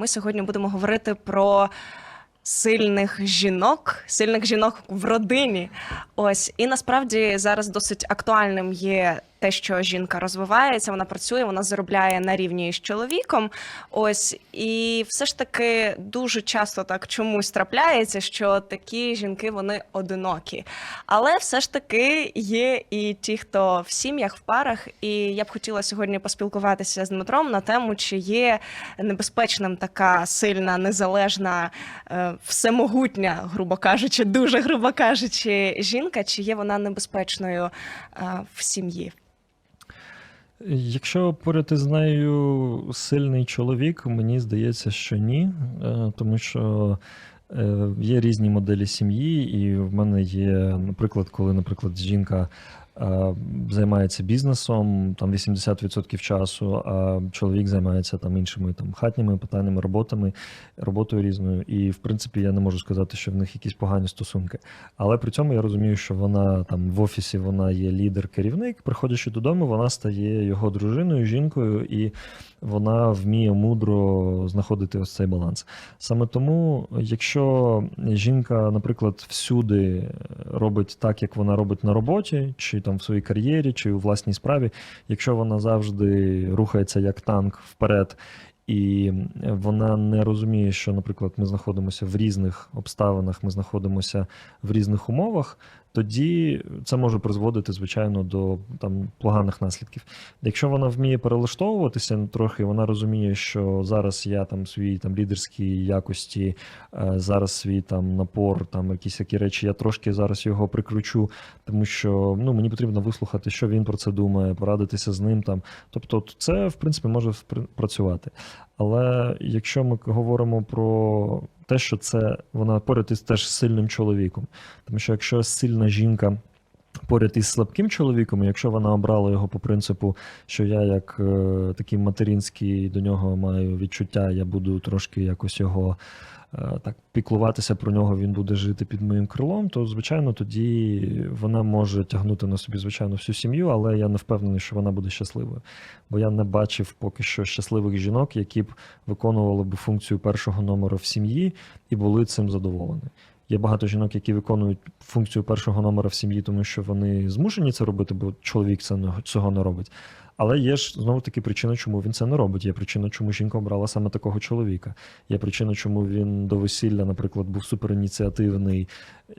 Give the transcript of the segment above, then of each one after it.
Ми сьогодні будемо говорити про сильних жінок, сильних жінок в родині. Ось і насправді зараз досить актуальним є те, що жінка розвивається, вона працює, вона заробляє на рівні з чоловіком. Ось і все ж таки дуже часто так чомусь трапляється, що такі жінки вони одинокі. Але все ж таки є і ті, хто в сім'ях, в парах. І я б хотіла сьогодні поспілкуватися з Дмитром на тему, чи є небезпечним така сильна, незалежна, е, всемогутня, грубо кажучи, дуже грубо кажучи, жінка, чи є вона небезпечною е, в сім'ї? Якщо поряд із нею сильний чоловік, мені здається, що ні, Е, тому що е, є різні моделі сім'ї, і в мене є, наприклад, коли, наприклад, жінка займається бізнесом там 80% часу, а чоловік займається там іншими там хатніми питаннями, роботами, роботою різною. І в принципі я не можу сказати, що в них якісь погані стосунки. Але при цьому я розумію, що вона там в офісі вона є лідер-керівник. Приходячи додому, вона стає його дружиною, жінкою, і вона вміє мудро знаходити ось цей баланс. Саме тому, якщо жінка, наприклад, всюди робить так, як вона робить на роботі, чи там в своїй кар'єрі, чи у власній справі, якщо вона завжди рухається як танк вперед. І вона не розуміє, що, наприклад, ми знаходимося в різних обставинах, ми знаходимося в різних умовах, тоді це може призводити, звичайно, до там поганих наслідків. Якщо вона вміє перелаштовуватися трохи, вона розуміє, що зараз я там свої там лідерські якості, е, зараз свій там напор, там якісь які речі, я трошки зараз його прикручу, тому що ну мені потрібно вислухати, що він про це думає, порадитися з ним там. Тобто, це в принципі може працювати. Але якщо ми говоримо про те, що це вона поряд із теж сильним чоловіком, тому що якщо сильна жінка поряд із слабким чоловіком, якщо вона обрала його по принципу, що я як е, такий материнський до нього маю відчуття, я буду трошки якось його е, так піклуватися про нього, він буде жити під моїм крилом, то звичайно тоді вона може тягнути на собі звичайно всю сім'ю, але я не впевнений, що вона буде щасливою. Бо я не бачив поки що щасливих жінок, які б виконували б функцію першого номера в сім'ї і були цим задоволені. Є багато жінок, які виконують функцію першого номера в сім'ї, тому що вони змушені це робити, бо чоловік це цього не робить. Але є ж знову таки причина, чому він це не робить. Є причина, чому жінка обрала саме такого чоловіка. Є причина, чому він до весілля, наприклад, був суперініціативний,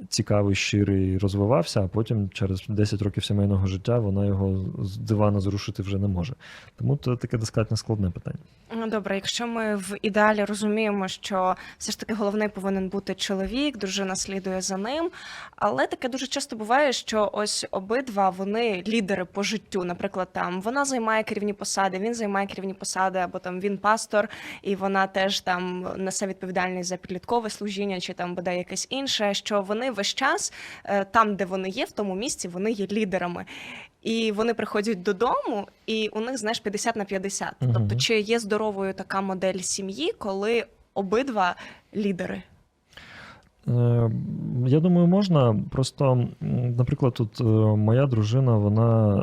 цікавий, щирий, розвивався, а потім через 10 років сімейного життя вона його з дивана зрушити вже не може. Тому це таке достатньо складне питання. Ну, Добре, якщо ми в ідеалі розуміємо, що все ж таки головний повинен бути чоловік, дружина слідує за ним. Але таке дуже часто буває, що ось обидва вони лідери по життю. Наприклад, там вона займає керівні посади, він займає керівні посади, або там він пастор, і вона теж там несе відповідальність за підліткове служіння, чи там буде якесь інше. Що вони весь час е, там, де вони є, в тому місці, вони є лідерами. І вони приходять додому, і у них знаєш 50 на 50. Мгм. Тобто, чи є здоровою така модель сім'ї, коли обидва лідери? Е, Я думаю, можна. Просто, наприклад, тут е, моя дружина, вона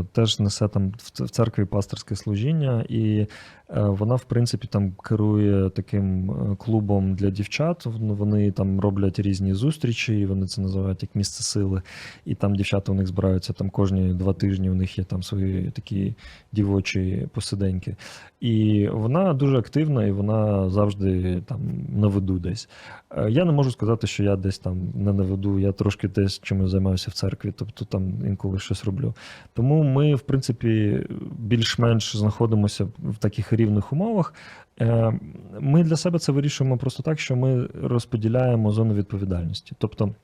е, теж несе там в церкві пасторське служіння, і вона, в принципі, там керує таким клубом для дівчат. Вони там роблять різні зустрічі, і вони це називають як місце сили. І там дівчата у них збираються там кожні два тижні. У них є там свої такі дівочі посиденьки. І вона дуже активна, і вона завжди там на виду десь. Я не можу сказати, що я десь там не наведу, я трошки десь чимось займаюся в церкві, тобто там інколи щось роблю. Тому ми, в принципі, більш-менш знаходимося в таких рівних умовах. Е, Ми для себе це вирішуємо просто так, що ми розподіляємо зону відповідальності. Тобто,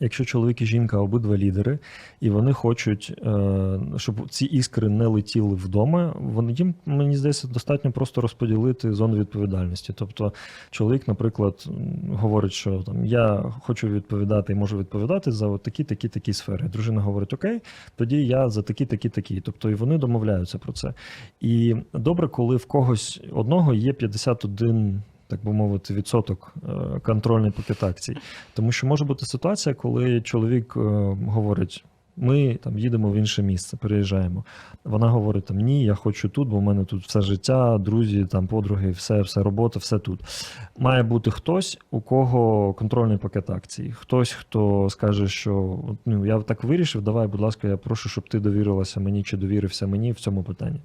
якщо чоловік і жінка обидва лідери, і вони хочуть, е, щоб ці іскри не летіли вдома, вони їм, мені здається, достатньо просто розподілити зону відповідальності. Тобто, чоловік, наприклад, говорить, що там я хочу відповідати і можу відповідати за от такі, такі, такі сфери. Дружина говорить: Окей, тоді я за такі, такі, такі. Тобто, і вони домовляються про це. І добре, коли в когось одного є 51 так би мовити, відсоток е, контрольний пакет акцій. Тому що може бути ситуація, коли чоловік е, говорить. Ми там їдемо в інше місце, переїжджаємо. Вона говорить: там ні, я хочу тут, бо в мене тут все життя, друзі, там подруги, все, все робота, все тут. Має бути хтось, у кого контрольний пакет акцій. Хтось, хто скаже, що ну я так вирішив, давай, будь ласка, я прошу, щоб ти довірилася мені чи довірився мені в цьому питанні.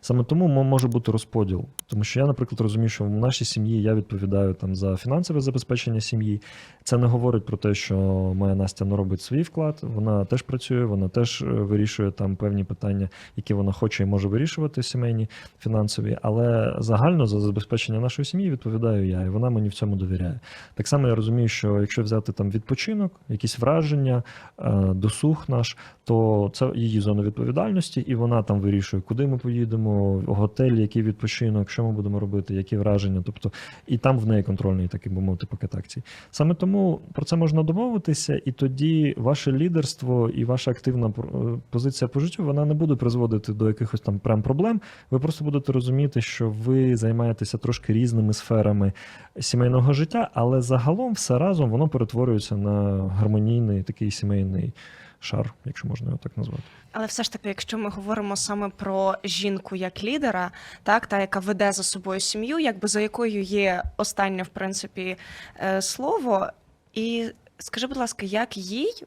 Саме тому може бути розподіл. Тому що я, наприклад, розумію, що в нашій сім'ї я відповідаю там за фінансове забезпечення сім'ї. Це не говорить про те, що моя Настя не робить свій вклад. Вона теж працює, вона теж е, вирішує там певні питання, які вона хоче і може вирішувати сімейні, фінансові. Але загально за забезпечення нашої сім'ї відповідаю я, і вона мені в цьому довіряє. Так само я розумію, що якщо взяти там відпочинок, якісь враження, е, досуг наш, то це її зона відповідальності, і вона там вирішує, куди ми поїдемо, готель, який відпочинок, що ми будемо робити, які враження. Тобто, і там в неї контрольний такий би мовити пакет акцій. Саме тому про це можна домовитися, і тоді ваше лідерство і ваша активна е, позиція по життю вона не буде призводити до якихось там прям проблем. Ви просто будете розуміти, що ви займаєтеся трошки різними сферами сімейного життя, але загалом все разом воно перетворюється на гармонійний такий сімейний шар, якщо можна його так назвати. Але все ж таки, якщо ми говоримо саме про жінку як лідера, так та яка веде за собою сім'ю, якби за якою є останнє в принципі е, слово, і скажи, будь ласка, як їй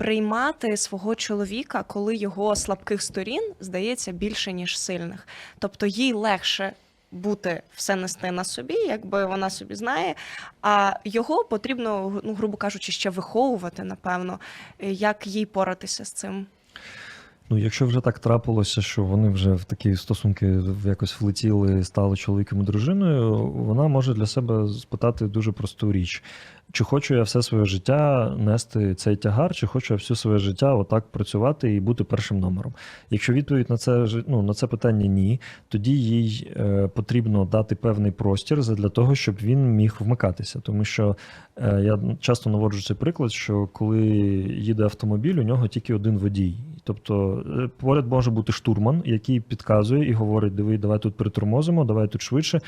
приймати свого чоловіка, коли його слабких сторін здається більше ніж сильних? Тобто їй легше. Бути все нести на собі, якби вона собі знає. А його потрібно, ну грубо кажучи, ще виховувати, напевно, як їй поратися з цим. Ну, якщо вже так трапилося, що вони вже в такі стосунки якось влетіли, стали чоловіком і дружиною, вона може для себе спитати дуже просту річ: чи хочу я все своє життя нести цей тягар, чи хочу я все своє життя отак працювати і бути першим номером? Якщо відповідь на це ну, на це питання ні, тоді їй е, потрібно дати певний простір для того, щоб він міг вмикатися. Тому що е, я часто наводжу цей приклад, що коли їде автомобіль, у нього тільки один водій. Тобто е, поряд може бути штурман, який підказує і говорить: диви, давай тут притормозимо, давай тут швидше,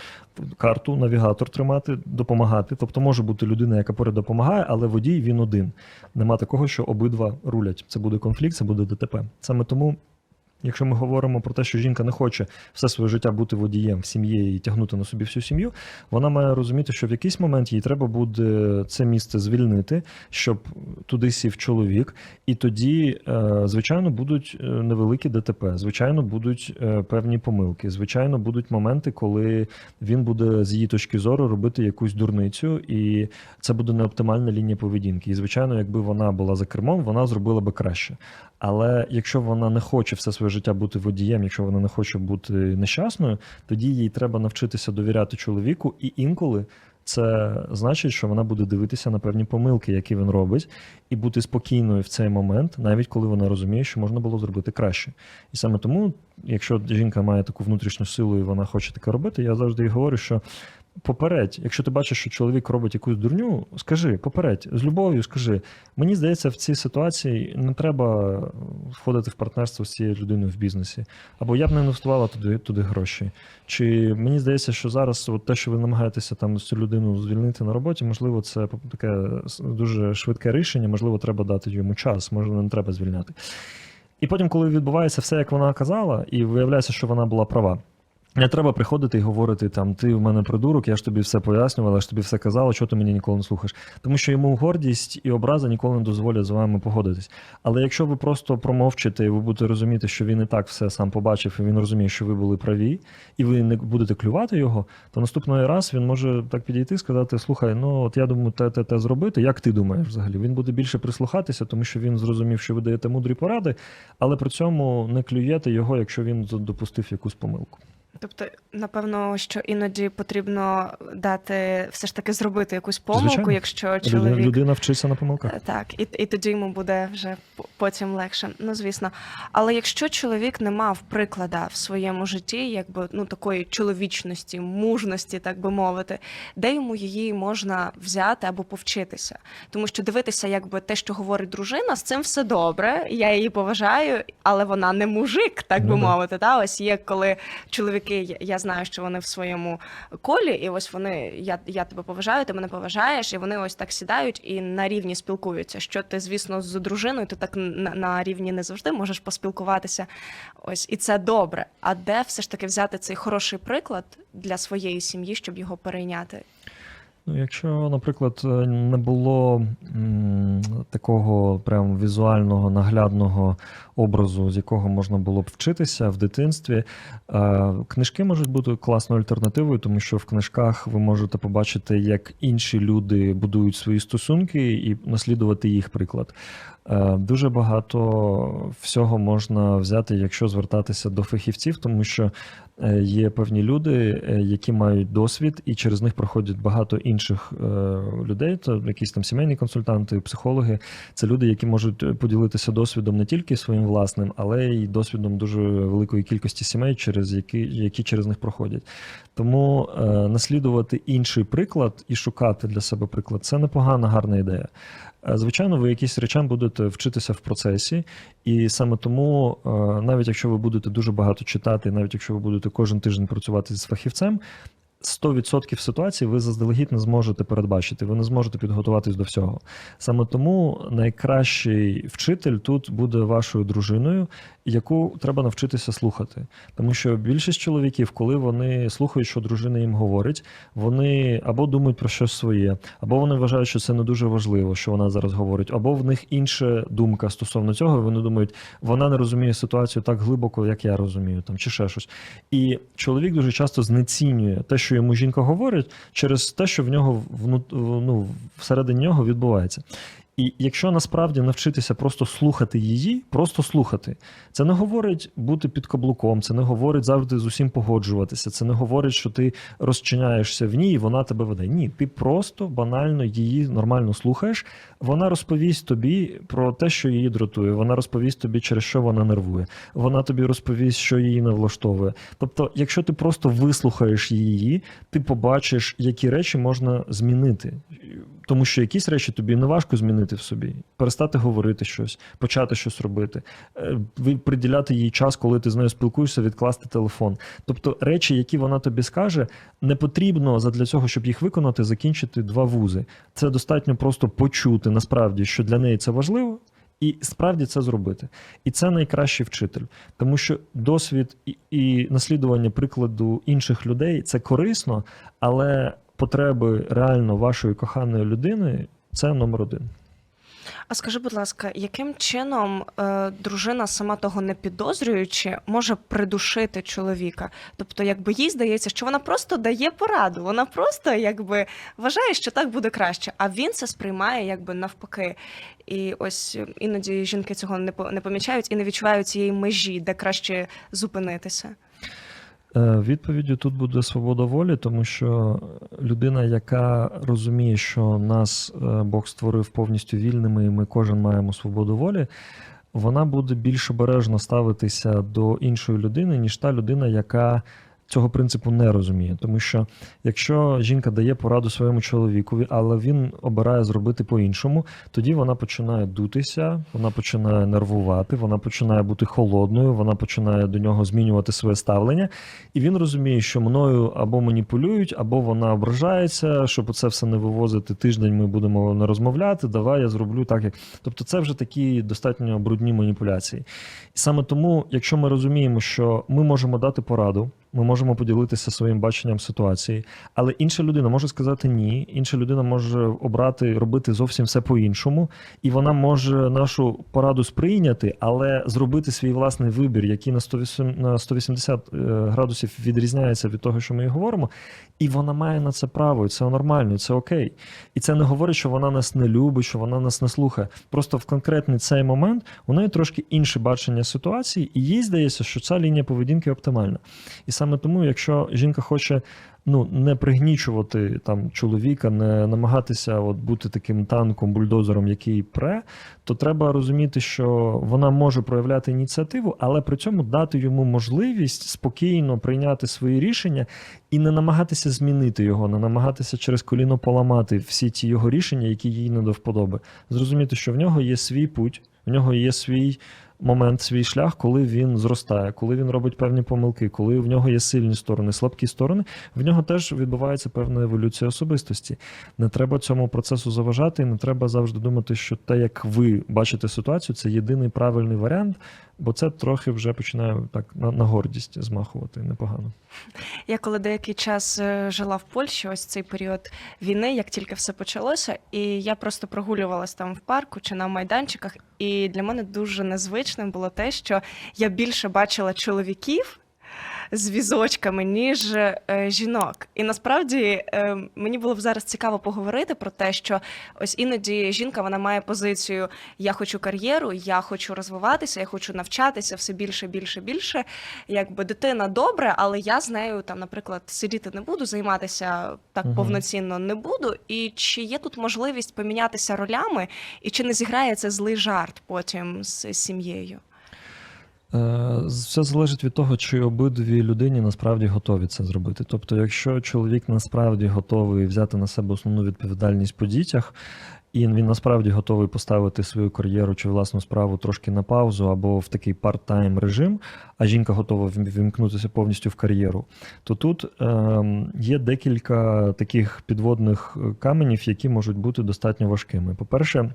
карту, навігатор тримати, допомагати. Тобто може бути людина, яка поряд допомагає, але водій він один. Нема такого, що обидва рулять. Це буде конфлікт, це буде ДТП. Саме тому. Якщо ми говоримо про те, що жінка не хоче все своє життя бути водієм сім'ї і тягнути на собі всю сім'ю, вона має розуміти, що в якийсь момент їй треба буде це місце звільнити, щоб туди сів чоловік, і тоді, е, звичайно, будуть е, невеликі ДТП, звичайно, будуть е, певні помилки, звичайно, будуть моменти, коли він буде з її точки зору робити якусь дурницю, і це буде неоптимальна лінія поведінки. І звичайно, якби вона була за кермом, вона зробила би краще. Але якщо вона не хоче все своє життя бути водієм, якщо вона не хоче бути нещасною, тоді їй треба навчитися довіряти чоловіку, і інколи це значить, що вона буде дивитися на певні помилки, які він робить, і бути спокійною в цей момент, навіть коли вона розуміє, що можна було зробити краще. І саме тому, якщо жінка має таку внутрішню силу і вона хоче таке робити, я завжди їй говорю, що. Попередь, якщо ти бачиш, що чоловік робить якусь дурню, скажи, попередь, з любов'ю скажи. Мені здається, в цій ситуації не треба входити в партнерство з цією людиною в бізнесі. Або я б не інвестувала туди, туди гроші. Чи мені здається, що зараз от те, що ви намагаєтеся там цю людину звільнити на роботі, можливо, це таке дуже швидке рішення, можливо, треба дати йому час, можливо, не треба звільняти. І потім, коли відбувається все, як вона казала, і виявляється, що вона була права. Не треба приходити і говорити там: ти в мене придурок, я ж тобі все пояснювала, я ж тобі все казала, що ти мені ніколи не слухаєш. Тому що йому гордість і образа ніколи не дозволять з вами погодитись. Але якщо ви просто промовчите і ви будете розуміти, що він і так все сам побачив, і він розуміє, що ви були праві, і ви не будете клювати його, то наступний раз він може так підійти і сказати: Слухай, ну от я думаю, те, те, те зробити. Як ти думаєш взагалі? Він буде більше прислухатися, тому що він зрозумів, що ви даєте мудрі поради, але при цьому не клюєте його, якщо він допустив якусь помилку. Тобто, напевно, що іноді потрібно дати все ж таки зробити якусь помилку, Звичайно. якщо чоловік людина вчиться на помилках. Так, і, і тоді йому буде вже потім легше. Ну звісно. Але якщо чоловік не мав приклада в своєму житті, якби ну такої чоловічності, мужності, так би мовити, де йому її можна взяти або повчитися? Тому що дивитися, якби те, що говорить дружина, з цим все добре. Я її поважаю, але вона не мужик, так би Ну мовити. Та ось є коли чоловік чоловіки, я знаю, що вони в своєму колі, і ось вони, я, я тебе поважаю, ти мене поважаєш, і вони ось так сідають і на рівні спілкуються. Що ти, звісно, з дружиною, ти так на, на рівні не завжди можеш поспілкуватися. Ось і це добре. А де все ж таки взяти цей хороший приклад для своєї сім'ї, щоб його перейняти? Ну, якщо, наприклад, е, не було такого прям візуального наглядного образу, з якого можна було б вчитися в дитинстві, е, книжки можуть бути класною альтернативою, тому що в книжках ви можете побачити, як інші люди будують свої стосунки і наслідувати їх приклад. Е, Дуже багато всього можна взяти, якщо звертатися до фахівців, тому що є певні люди, які мають досвід, і через них проходять багато інших е, людей. Це якісь там сімейні консультанти, психологи. Це люди, які можуть поділитися досвідом не тільки своїм власним, але й досвідом дуже великої кількості сімей, через які, які через них проходять. Тому е, наслідувати інший приклад і шукати для себе приклад це непогана, гарна ідея. Е, Звичайно, ви якісь речам будете вчитися в процесі, і саме тому, навіть якщо ви будете дуже багато читати, навіть якщо ви будете кожен тиждень працювати з фахівцем, 100% ситуацій ви заздалегідь не зможете передбачити, ви не зможете підготуватись до всього. Саме тому найкращий вчитель тут буде вашою дружиною, яку треба навчитися слухати. Тому що більшість чоловіків, коли вони слухають, що дружина їм говорить, вони або думають про щось своє, або вони вважають, що це не дуже важливо, що вона зараз говорить, або в них інша думка стосовно цього. Вони думають, вона не розуміє ситуацію так глибоко, як я розумію, там чи ще щось. І чоловік дуже часто знецінює те, що йому жінка говорить, через те, що в нього ну, всередині нього відбувається. І якщо насправді навчитися просто слухати її, просто слухати, це не говорить бути під каблуком, це не говорить завжди з усім погоджуватися, це не говорить, що ти розчиняєшся в ній, і вона тебе веде. Ні, ти просто банально її нормально слухаєш. Вона розповість тобі про те, що її дратує. Вона розповість тобі, через що вона нервує. Вона тобі розповість, що її не влаштовує. Тобто, якщо ти просто вислухаєш її, ти побачиш, які речі можна змінити. Тому що якісь речі тобі не важко змінити в собі, перестати говорити щось, почати щось робити, е, ви- приділяти їй час, коли ти з нею спілкуєшся, відкласти телефон. Тобто речі, які вона тобі скаже, не потрібно задля цього, щоб їх виконати, закінчити два вузи. Це достатньо просто почути насправді, що для неї це важливо. І справді це зробити. І це найкращий вчитель, тому що досвід і, і наслідування прикладу інших людей це корисно, але потреби реально вашої коханої людини це номер один. А скажи, будь ласка, яким чином е, дружина, сама того не підозрюючи, може придушити чоловіка? Тобто, якби їй здається, що вона просто дає пораду, вона просто якби вважає, що так буде краще, а він це сприймає якби навпаки. І ось іноді жінки цього не помічають і не відчувають цієї межі, де краще зупинитися. Е, Відповіддю тут буде свобода волі, тому що людина, яка розуміє, що нас е, Бог створив повністю вільними, і ми кожен маємо свободу волі, вона буде більш обережно ставитися до іншої людини, ніж та людина, яка цього принципу не розуміє. Тому що якщо жінка дає пораду своєму чоловікові, але він обирає зробити по-іншому, тоді вона починає дутися, вона починає нервувати, вона починає бути холодною, вона починає до нього змінювати своє ставлення. І він розуміє, що мною або маніпулюють, або вона ображається, щоб це все не вивозити тиждень, ми будемо не розмовляти. Давай я зроблю так, як. Тобто, це вже такі достатньо брудні маніпуляції. І саме тому, якщо ми розуміємо, що ми можемо дати пораду, ми можемо поділитися своїм баченням ситуації, але інша людина може сказати ні, інша людина може обрати робити зовсім все по-іншому, і вона може нашу пораду сприйняти, але зробити свій власний вибір, який на 180 е, градусів відрізняється від того, що ми говоримо, і вона має на це право, і це нормально, і це окей. І це не говорить, що вона нас не любить, що вона нас не слухає. Просто в конкретний цей момент у неї трошки інше бачення ситуації, і їй здається, що ця лінія поведінки оптимальна. І саме тому, якщо жінка хоче ну, не пригнічувати там чоловіка, не намагатися от, бути таким танком, бульдозером, який пре, то треба розуміти, що вона може проявляти ініціативу, але при цьому дати йому можливість спокійно прийняти свої рішення і не намагатися змінити його, не намагатися через коліно поламати всі ті його рішення, які їй не до вподоби. Зрозуміти, що в нього є свій путь, в нього є свій момент, свій шлях, коли він зростає, коли він робить певні помилки, коли в нього є сильні сторони, слабкі сторони, в нього теж відбувається певна еволюція особистості. Не треба цьому процесу заважати, і не треба завжди думати, що те, як ви бачите ситуацію, це єдиний правильний варіант, бо це трохи вже починає так на, на гордість змахувати непогано. Я коли деякий час е, жила в Польщі, ось цей період війни, як тільки все почалося, і я просто прогулювалась там в парку чи на майданчиках. І для мене дуже незвичним було те, що я більше бачила чоловіків. З візочками, ніж е, жінок. І насправді е, мені було б зараз цікаво поговорити про те, що ось іноді жінка вона має позицію: я хочу кар'єру, я хочу розвиватися, я хочу навчатися все більше, більше, більше. Якби дитина добре, але я з нею там, наприклад, сидіти не буду, займатися так Мгм. повноцінно не буду. І чи є тут можливість помінятися ролями, і чи не зіграє це злий жарт потім з сім'єю? Е, Все залежить від того, чи обидві людині насправді готові це зробити. Тобто, якщо чоловік насправді готовий взяти на себе основну відповідальність по дітях, і він насправді готовий поставити свою кар'єру чи власну справу трошки на паузу або в такий парт-тайм режим, а жінка готова вімкнутися повністю в кар'єру, то тут ем, є декілька таких підводних е, каменів, які можуть бути достатньо важкими. По-перше,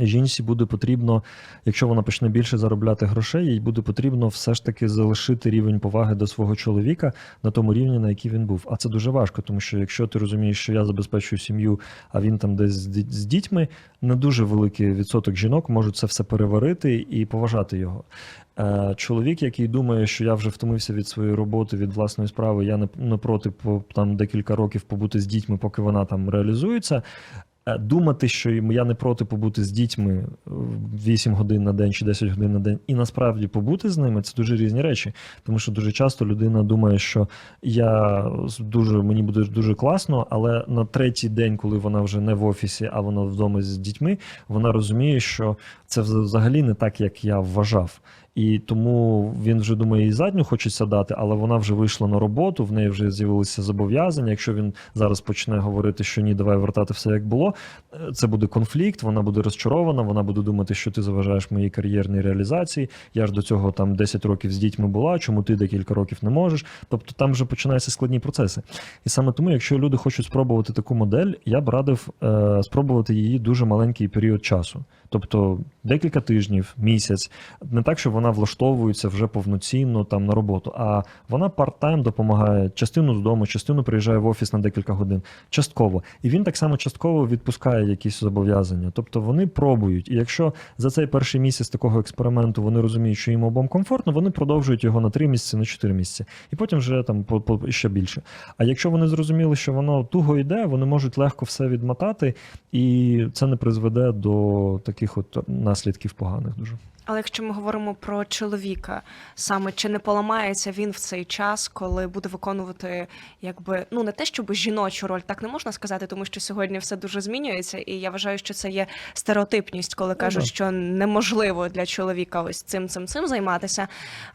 Жінці буде потрібно, якщо вона почне більше заробляти грошей, їй буде потрібно все ж таки залишити рівень поваги до свого чоловіка на тому рівні, на який він був. А це дуже важко, тому що якщо ти розумієш, що я забезпечую сім'ю, а він там десь з діть- з дітьми, не дуже великий відсоток жінок можуть це все переварити і поважати його. Е, Чоловік, який думає, що я вже втомився від своєї роботи, від власної справи, я не, не проти по там декілька років побути з дітьми, поки вона там реалізується. Е, Думати, що я не проти побути з дітьми 8 годин на день чи 10 годин на день, і насправді побути з ними це дуже різні речі. Тому що дуже часто людина думає, що я дуже мені буде дуже класно, але на третій день, коли вона вже не в офісі, а вона вдома з дітьми, вона розуміє, що це взагалі не так, як я вважав. І тому він вже думає, і задню хочеться дати, але вона вже вийшла на роботу, в неї вже з'явилися зобов'язання. Якщо він зараз почне говорити, що ні, давай вертати все як було, е, це буде конфлікт, вона буде розчарована, вона буде думати, що ти заважаєш моїй кар'єрній реалізації. Я ж до цього там 10 років з дітьми була, чому ти декілька років не можеш. Тобто там вже починаються складні процеси. І саме тому, якщо люди хочуть спробувати таку модель, я б радив е, спробувати її дуже маленький період часу. Тобто декілька тижнів, місяць, не так, що вона влаштовується вже повноцінно там на роботу, а вона парт-тайм допомагає частину з дому, частину приїжджає в офіс на декілька годин, частково. І він так само частково відпускає якісь зобов'язання. Тобто вони пробують. І якщо за цей перший місяць такого експерименту вони розуміють, що їм обом комфортно, вони продовжують його на 3 місяці, на 4 місяці, і потім вже там по, по ще більше. А якщо вони зрозуміли, що воно туго йде, вони можуть легко все відмотати, і це не призведе до таких от наслідків поганих дуже. Але якщо ми говоримо про чоловіка, саме чи не поламається він в цей час, коли буде виконувати, якби ну не те, щоб жіночу роль, так не можна сказати, тому що сьогодні все дуже змінюється, і я вважаю, що це є стереотипність, коли кажуть, да. що неможливо для чоловіка ось цим цим цим займатися.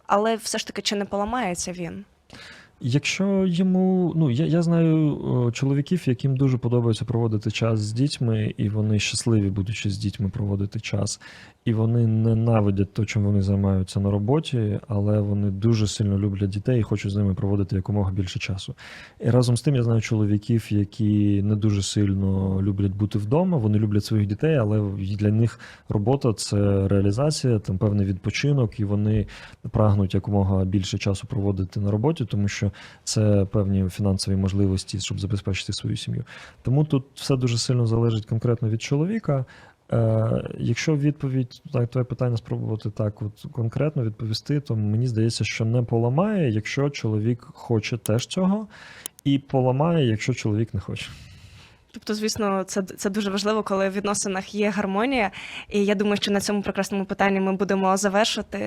Але все ж таки, чи не поламається він? Якщо йому, ну я, я знаю чоловіків, яким дуже подобається проводити час з дітьми, і вони щасливі, будучи з дітьми, проводити час, і вони ненавидять те, чим вони займаються на роботі, але вони дуже сильно люблять дітей і хочуть з ними проводити якомога більше часу. І разом з тим я знаю чоловіків, які не дуже сильно люблять бути вдома, вони люблять своїх дітей, але для них робота це реалізація, там певний відпочинок, і вони прагнуть якомога більше часу проводити на роботі, тому що це певні фінансові можливості, щоб забезпечити свою сім'ю. Тому тут все дуже сильно залежить конкретно від чоловіка. Е, якщо відповідь так, твоє питання спробувати так, от конкретно відповісти, то мені здається, що не поламає, якщо чоловік хоче теж цього, і поламає, якщо чоловік не хоче. Тобто, звісно, це, це дуже важливо, коли в відносинах є гармонія. І я думаю, що на цьому прекрасному питанні ми будемо завершити.